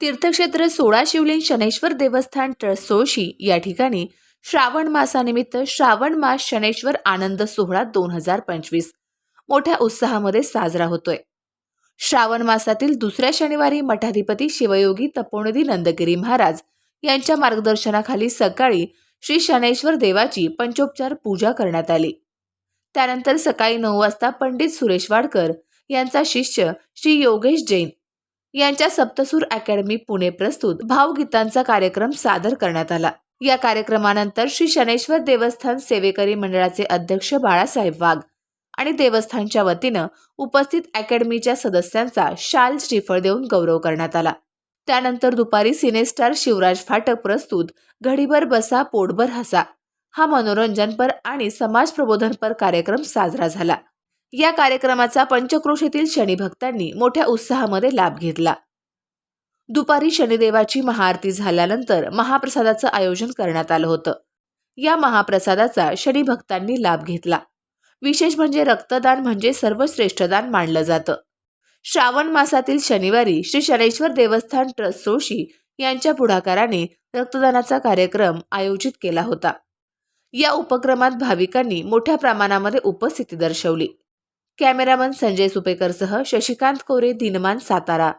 तीर्थक्षेत्र सोळा शिवलिंग शनेश्वर देवस्थान ट्रस्ट सोळशी या ठिकाणी श्रावण मासानिमित्त श्रावण मास शनेश्वर आनंद सोहळा दोन हजार पंचवीस. मोठ्या उत्साहामध्ये साजरा होतोय. श्रावण मासातील दुसऱ्या शनिवारी मठाधिपती शिवयोगी तपोनिधी नंदगिरी महाराज यांच्या मार्गदर्शनाखाली सकाळी श्री शनेश्वर देवाची पंचोपचार पूजा करण्यात आली. त्यानंतर सकाळी नऊ वाजता पंडित सुरेश वाडकर यांचा शिष्य श्री योगेश जैन यांच्या सप्तसूर अकॅडमी पुणे प्रस्तुत भावगीतांचा कार्यक्रम सादर करण्यात आला. या कार्यक्रमानंतर श्री शनेश्वर देवस्थान सेवेकरी मंडळाचे अध्यक्ष बाळासाहेब वाघ आणि देवस्थानच्या वतीनं उपस्थित अकॅडमीच्या सदस्यांचा शाल श्रीफळ देऊन गौरव करण्यात आला. त्यानंतर दुपारी सिनेस्टार शिवराज फाटक प्रस्तुत घडीभर बसा पोटभर हसा. हा मनोरंजनपर आणि समाज प्रबोधनपर कार्यक्रम साजरा झाला. या कार्यक्रमाचा पंचक्रोशीतील शनिभक्तांनी मोठ्या उत्साहामध्ये लाभ घेतला. दुपारी शनिदेवाची महाआरती झाल्यानंतर महाप्रसादाचं आयोजन करण्यात आलं होतं. या महाप्रसादाचा शनिभक्तांनी लाभ घेतला. विशेष म्हणजे रक्तदान म्हणजे सर्वश्रेष्ठ दान मानलं जातं. श्रावण मासातील शनिवारी श्री शनेश्वर देवस्थान ट्रस्ट जोशी यांच्या पुढाकाराने रक्तदानाचा कार्यक्रम आयोजित केला होता. या उपक्रमात भाविकांनी मोठ्या प्रमाणामध्ये उपस्थिती दर्शवली. कॅमेरामन संजय सुपेकरसह शशिकांत कोरे दिनमान सातारा.